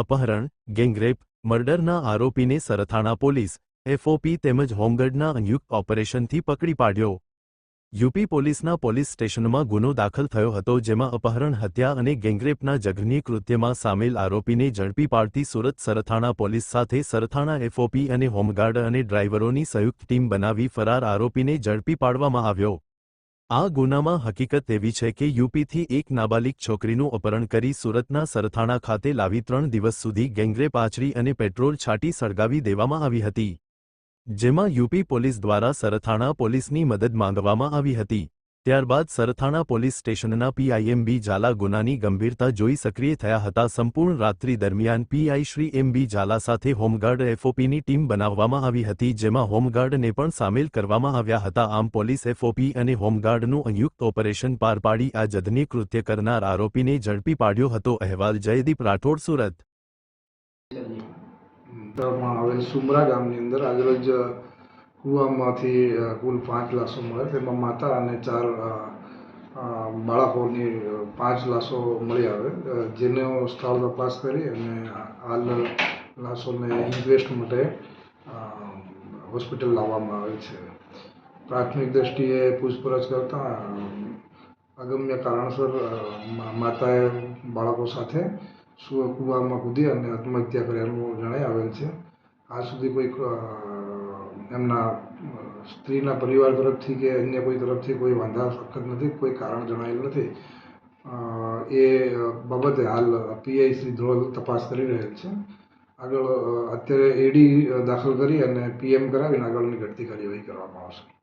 અપહરણ, ગેંગરેપ, મર્ડરના આરોપીને Sarthana police, FOP તેમજ હોમગાર્ડના સંયુક્ત ઓપરેશનથી પકડી પાડ્યો. યુપી પોલીસના પોલીસ સ્ટેશનમાં ગુનો દાખલ થયો હતો જેમાં અપહરણ, હત્યા અને ગેંગરેપના જઘન્ય કૃત્યમાં સામેલ આરોપીને ઝડપી પાડતી સુરત સરથાણા પોલીસ સાથે સરથાણા એફઓપી અને હોમગાર્ડ અને ડ્રાઈવરોની સંયુક્ત ટીમ બનાવી ફરાર આરોપીને ઝડપી પાડવામાં આવ્યો. આ ગુનામાં હકીકત એવી છે કે યુપીથી એક નાબાલિગ છોકરીનું અપહરણ કરી સુરતના સરથાણા ખાતે લાવી ત્રણ દિવસ સુધી ગેંગરેપ આચરી અને પેટ્રોલ છાંટી સળગાવી દેવામાં આવી હતી. જેમાં યુપી પોલીસ દ્વારા સરથાણા પોલીસની મદદ માંગવામાં આવી હતી. ત્યારબાદ સરથાણા પોલીસ સ્ટેશનના પીઆઈએમબી ઝાલા ગુનાની ગંભીરતા જોઈ સક્રિય થયા હતા. સંપૂર્ણ રાત્રિ દરમિયાન પીઆઈ શ્રી એમબી ઝાલા સાથે હોમગાર્ડ એફઓપીની ટીમ બનાવવામાં આવી હતી, જેમાં હોમગાર્ડને પણ સામેલ કરવામાં આવ્યા હતા. આમ પોલીસ એફઓપી અને હોમગાર્ડનું સંયુક્ત ઓપરેશન પાર પાડી આ જધની કૃત્ય કરનાર આરોપીને ઝડપી પાડ્યો હતો. અહેવાલ, જયદીપ રાઠોડ, સુરત. ગામની અંદર આજરોજ કૂવામાંથી કુલ પાંચ લાશો મળે. તેમાં માતા અને ચાર બાળકોની પાંચ લાશો મળી આવે. જેનો સ્થળ તપાસ કરી અને હાલ લાશોને ઇન્ક્વેસ્ટ માટે હોસ્પિટલ લાવવામાં આવે છે. પ્રાથમિક દ્રષ્ટિએ પૂછપરછ કરતાં અગમ્ય કારણસર માતાએ બાળકો સાથે કૂવામાં કૂદી અને આત્મહત્યા કર્યાનું જણાઈ આવેલ છે. આજ સુધી કોઈ એમના સ્ત્રીના પરિવાર તરફથી કે અન્ય કોઈ તરફથી કોઈ વાંધા, સખત નથી, કોઈ કારણ જણાયેલ નથી. એ બાબતે હાલ પીઆઈ શ્રી ધ્રોલ તપાસ કરી રહેલ છે. આગળ અત્યારે એડી દાખલ કરી અને પીએમ કરાવીને આગળની ઘટતી કાર્યવાહી કરવામાં આવશે.